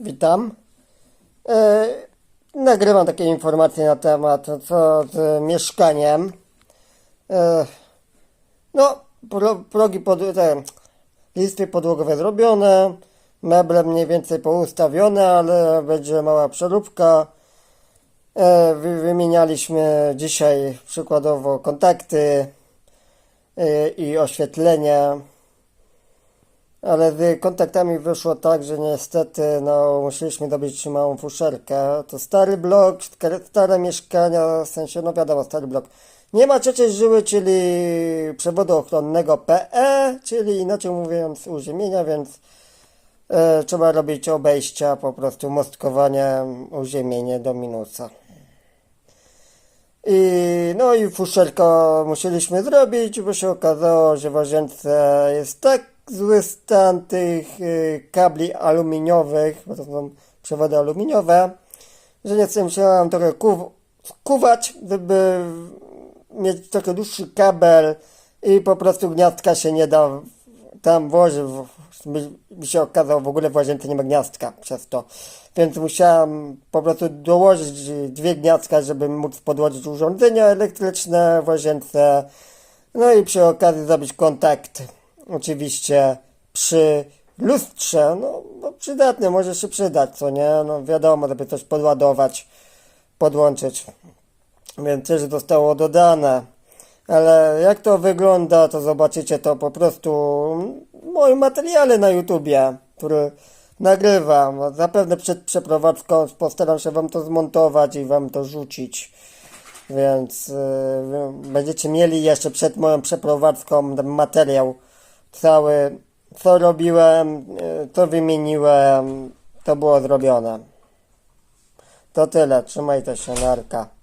Witam. E, nagrywam takie informacje na temat co z mieszkaniem. E, no, pro, progi pod, te, listy podłogowe zrobione, meble mniej więcej poustawione, ale będzie mała przeróbka. E, wy, wymienialiśmy dzisiaj przykładowo kontakty e, i oświetlenie. Ale z kontaktami wyszło tak, że niestety no, musieliśmy dobyć małą fuszerkę. To stary blok, stare mieszkania, w sensie, no wiadomo, stary blok. Nie ma trzeciej żyły, czyli przewodu ochronnego PE, czyli inaczej mówiąc uziemienia, więc e, trzeba robić obejścia, po prostu mostkowanie, uziemienie do minusa. I no i fuszerkę musieliśmy zrobić, bo się okazało, że w łazience jest tak zły stan tych y, kabli aluminiowych, bo to są przewody aluminiowe, że niestety musiałem trochę ku, kuwać, żeby mieć trochę dłuższy kabel i po prostu gniazdka się nie da tam włożyć. By się okazało, w ogóle w łazience nie ma gniazdka przez to. Więc musiałem po prostu dołożyć dwie gniazdka, żeby móc podłożyć urządzenia elektryczne w łazience. No i przy okazji zrobić kontakt oczywiście przy lustrze. No, no przydatne, może się przydać, co nie? No wiadomo, żeby coś podładować, podłączyć. Więc też zostało dodane. Ale jak to wygląda, to zobaczycie to po prostu w moim materiale na YouTubie, który nagrywam. Zapewne przed przeprowadzką postaram się wam to zmontować i wam to rzucić. Więc yy, będziecie mieli jeszcze przed moją przeprowadzką materiał cały, co robiłem, yy, co wymieniłem, to było zrobione. To tyle, trzymajcie się, narka.